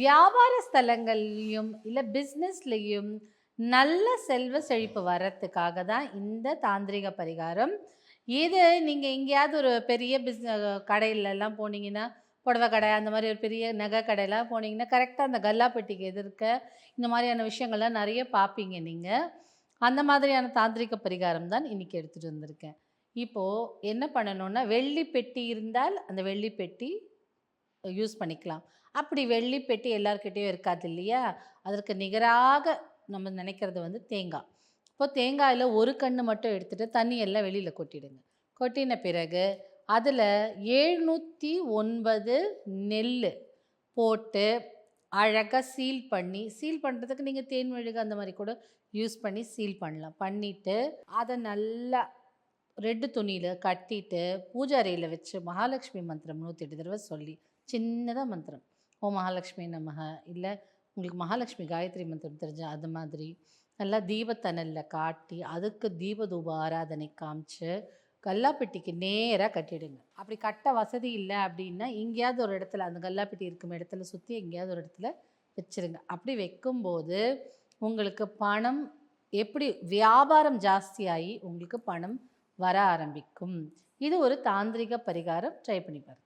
வியாபார ஸ்தலங்கள்லையும் இல்லை பிஸ்னஸ்லேயும் நல்ல செல்வ செழிப்பு வர்றதுக்காக தான் இந்த தாந்திரிக பரிகாரம். இது நீங்கள் எங்கேயாவது ஒரு பெரிய பிஸ்ன கடையிலலாம் போனீங்கன்னா புடவை கடை அந்த மாதிரி ஒரு பெரிய நகை கடையெல்லாம் போனீங்கன்னா கரெக்டாக அந்த கல்லாப்பட்டிக்கு எதிர்க்க இந்த மாதிரியான விஷயங்கள்லாம் நிறைய பார்ப்பீங்க நீங்கள் அந்த மாதிரியான தாந்திரிக பரிகாரம் தான் இன்றைக்கி எடுத்துகிட்டு வந்திருக்கேன். இப்போது என்ன பண்ணணும்னா வெள்ளி பெட்டி இருந்தால் அந்த வெள்ளி பெட்டி யூஸ் பண்ணிக்கலாம். அப்படி வெள்ளி பெட்டி எல்லாருக்கிட்டேயும் இருக்காது இல்லையா? அதற்கு நிகராக நம்ம நினைக்கிறது வந்து தேங்காய். இப்போ தேங்காயில் ஒரு கன்று மட்டும் எடுத்துகிட்டு தண்ணி எல்லாம் வெளியில் கொட்டிடுங்க. கொட்டின பிறகு அதில் எழுநூற்றி ஒன்பது நெல் போட்டு அழகாக சீல் பண்ணி சீல் பண்ணுறதுக்கு நீங்கள் தேன் மெழுகு அந்த மாதிரி கூட யூஸ் பண்ணி சீல் பண்ணலாம். பண்ணிவிட்டு அதை நல்லா ரெட்டு துணியில் கட்டிட்டு பூஜாரியில் வச்சு மகாலட்சுமி மந்திரம் நூற்றி எட்டு தடவை சொல்லி சின்னதாக மந்திரம். ஓ மகாலட்சுமி நமக இல்லை உங்களுக்கு மகாலட்சுமி காயத்ரி மந்திரம் தெரிஞ்ச அது மாதிரி. நல்லா தீபத்தனலில் காட்டி அதுக்கு தீபதூப ஆராதனை காமிச்சு கல்லாப்பெட்டிக்கு நேராக கட்டிடுங்க. அப்படி கட்ட வசதி இல்லை அப்படின்னா எங்கேயாவது ஒரு இடத்துல அந்த கல்லாப்பெட்டி இருக்கும் இடத்துல சுற்றி எங்கேயாவது ஒரு இடத்துல வச்சிருங்க. அப்படி வைக்கும்போது உங்களுக்கு பணம் எப்படி வியாபாரம் ஜாஸ்தியாகி உங்களுக்கு பணம் வர ஆரம்பிக்கும். இது ஒரு தாந்திரிக பரிகாரம். ட்ரை பண்ணி பாருங்கள்